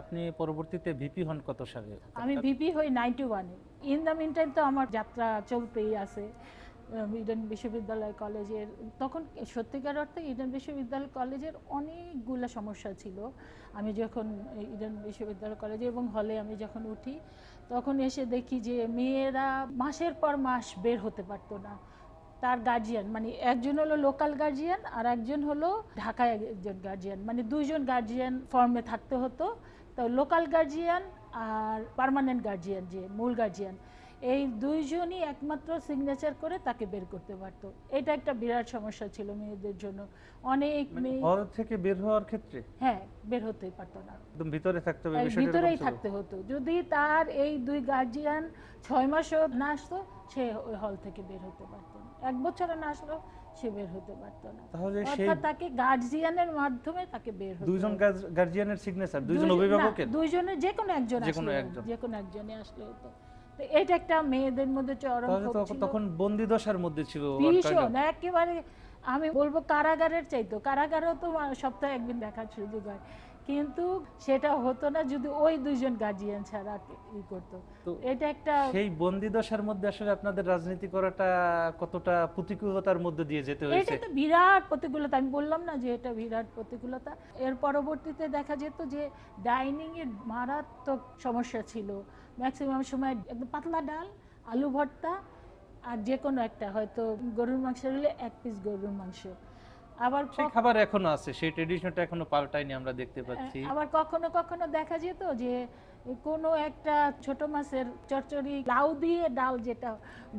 আপনি পরবর্তীতে ভিপি হন কত সালে? আমি ভিপি হই নাইনটি ওয়ানে ইন দ্য মিন টাইম তো আমার যাত্রা চলতেই আছে। ইডেন বিশ্ববিদ্যালয় কলেজের, তখন সত্যিকার অর্থে ইডেন বিশ্ববিদ্যালয় কলেজের অনেকগুলো সমস্যা ছিল। আমি যখন ইডেন বিশ্ববিদ্যালয় কলেজে এবং হলে আমি যখন উঠি, তখন এসে দেখি যে মেয়েরা মাসের পর মাস বের হতে পারতো না। তার গার্জিয়ান মানে একজন হলো লোকাল গার্জিয়ান আর একজন হলো ঢাকায় একজন গার্জিয়ান মানে দুইজন গার্জিয়ান ফর্মে থাকতে হতো। তো লোকাল গার্জিয়ান আর পার্মানেন্ট গার্জিয়ান যে মূল গার্জিয়ান এই দুইজনই একমাত্র সিগনেচার করে তাকে বের করতে পারতো। এটা একটা বিরাট সমস্যা ছিল মেয়েদের জন্য। অনেক মেয়ে হল থেকে বের হওয়ার ক্ষেত্রে? হ্যাঁ বের হতেই পারতো না। একদম ভিতরে থাকতে হবে ভিতরেই থাকতে হতো। যদি তার এই দুই গার্জিয়ান ছয় মাসও না আসতো সে হল থেকে বের হতে পারতো এক বছরে না আসলো সে বের হতে পারত না তাহলে সেই তাকে গার্জিয়ানের মাধ্যমে তাকে বের হতে দুইজন। গার্জিয়ানের সিগনেচার দুইজন দুই- অভিভাবকের দুইজনের যে কোনো একজন যে কোনো একজন। যে কোনো একজনই আসলে হতো তো এটা একটা মেয়েদের মধ্যে চরম। তখন বন্দি দশার মধ্যে ছিল ভীষণ একেবারে আমি বলব কারাগারের চাইতো কারাগারও তো সপ্তাহে একদিন দেখার সুযোগ হয় কিন্তু সেটা হতো না যদি ওই দুইজন গার্জিয়ান ছাড়া ই করতো। এটা একটা সেই বন্দি দশার মধ্যে আসলে আপনাদের রাজনীতি করাটা কতটা প্রতিকূলতার মধ্যে দিয়ে যেতে হয়েছে? এটা তো বিরাট প্রতিকূলতা আমি বললাম না যে এটা বিরাট প্রতিকূলতা। এর পরবর্তীতে দেখা যেত যে ডাইনিং এর মারাত্মক সমস্যা ছিল। ম্যাক্সিমাম সময় একদম পাতলা ডাল আলু ভর্তা আর যে কোনো একটা হয়তো গরুর মাংস হলে এক পিস গরুর মাংস। আবার সেই খাবার এখনও আছে সেই ট্রেডিশনটা এখনও পাল্টায়নি আমরা দেখতে পাচ্ছি। আবার কখনো কখনো দেখা যেত যে কোনো একটা ছোট মাছের চচ্চড়ি লাউ দিয়ে ডাল যেটা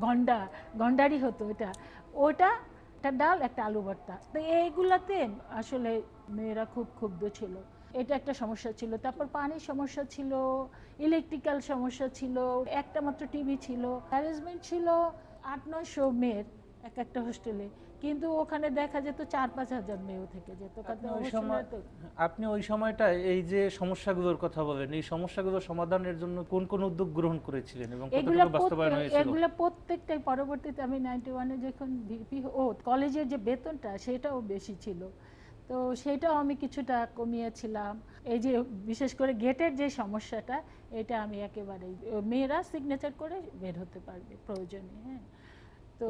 গন্ডা গন্ডারি হতো এটা ওটা একটা ডাল একটা আলু ভর্তা। তো এইগুলাতে আসলে মেয়েরা খুব ক্ষুব্ধ ছিল। এটা একটা সমস্যা ছিল। তারপর পানির সমস্যা ছিল ইলেকট্রিক্যাল সমস্যা ছিল একটা মাত্র টিভি ছিল। অ্যারেঞ্জমেন্ট ছিল আট নয়শো মেয়ের এক একটা হোস্টেলে কিন্তু ওখানে দেখা যেত চার পাঁচ হাজার মেয়েও থেকে যেত আপনি ওই সময় আপনি ওই সময়টা এই যে সমস্যাগুলোর কথা বলেন এই সমস্যাগুলো সমাধানের জন্য কোন কোন উদ্যোগ গ্রহণ করেছিলেন এবং এগুলো কতটুকু বাস্তবায়ন হয়েছিল? এগুলো প্রত্যেকটাই পরবর্তীতে আমি নাইনটি ওয়ানে যখন ভিপি ও কলেজের যে বেতনটা সেটাও বেশি ছিল। তো সেটাও আমি কিছুটা কমিয়েছিলাম। এই যে বিশেষ করে গেটের যে সমস্যাটা এটা আমি একেবারেই মেয়েরা সিগনেচার করে বের হতে পারবে প্রয়োজনে হ্যাঁ। তো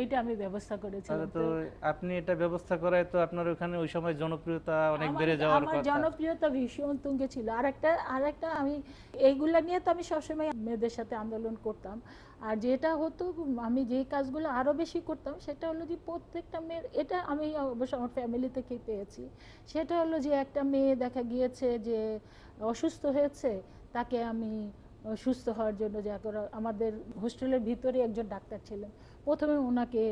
এইটা আমি ব্যবস্থা করেছিলাম তো আপনি এটা ব্যবস্থা করায় তো আপনার ওখানে ওই সময় জনপ্রিয়তা অনেক বেড়ে যাওয়ার আমার জনপ্রিয়তা ভীষণ তুঙ্গে ছিল। আমি এইগুলা নিয়ে তো আমি সবসময় মেয়েদের সাথে আন্দোলন করতাম। আর যেটা হতো আমি যে কাজগুলো আরও বেশি করতাম সেটা হলো যে প্রত্যেকটা মেয়ের এটা আমি অবশ্য আমার ফ্যামিলি থেকেই পেয়েছি। সেটা হলো যে একটা মেয়ে দেখা গিয়েছে যে অসুস্থ হয়েছে তাকে আমি সুস্থ হওয়ার জন্য যা করা আমাদের হোস্টেলের ভিতরে একজন ডাক্তার ছিলেন। প্রথমে ওনাকে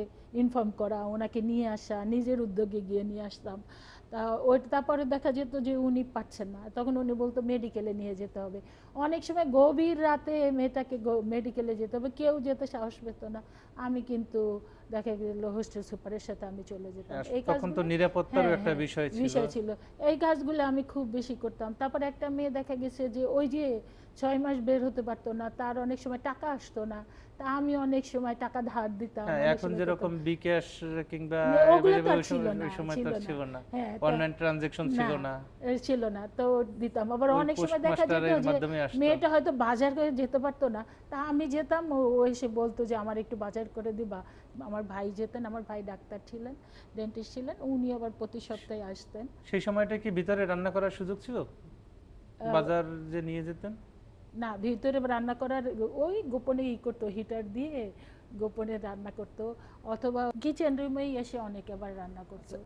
ইনফর্ম করা, ওনাকে নিয়ে আসা, নিজের উদ্যোগে গিয়ে নিয়ে আসতাম। তা ওই, তারপরে দেখা যেত যে উনি পাচ্ছেন না। তখন উনি বলতো মেডিকেলে নিয়ে যেতে হবে। অনেক সময় গভীর রাতে মেয়েটাকে মেডিকেলে যেতে হবে। কেউ যেতে সাহস পেত না। আমি কিন্তু দেখা গেল হোস্টেল সুপারের সাথে আমি চলে যেতাম। এই তখন তো নিরাপত্তারও হ্যাঁ, একটা হ্যাঁ, বিষয় ছিল। বিষয় ছিল। এই কাজগুলো আমি খুব বেশি করতাম। তারপর একটা মেয়ে দেখা গেছে যে ওই যে ছয় মাস বের হতে পারতো না তার অনেক সময় টাকা আসতো না তা আমি অনেক সময় টাকা ধার দিতাম হ্যাঁ এখন যেরকম বিকাশ কিংবা ছিল না, ছিল না। ছিল না। হ্যাঁ, অনলাইন ট্রানজেকশন ছিল না। ছিল না তো দিতাম। আবার অনেক সময় দেখা যেত যে মেয়েটা হয়তো বাজার করে যেতে পারতো না তা আমি যেতাম ও এসে বলতো যে আমার একটু বাজার করে দিবা। আমার ভাই যেতেন আমার ভাই ডাক্তার ছিলেন ডেন্টিস্ট ছিলেন উনি আবার প্রতি সপ্তাহে আসতেন। সেই সময়টা কি ভিতরে রান্না করার সুযোগ ছিল? বাজার যে নিয়ে যেতেন? না ভিতরে রান্না করার ওই গোপনে ই করতো হিটার দিয়ে গোপনে রান্না করতো অথবা কিচেন রুমেই এসে অনেকে আবার রান্না করতো।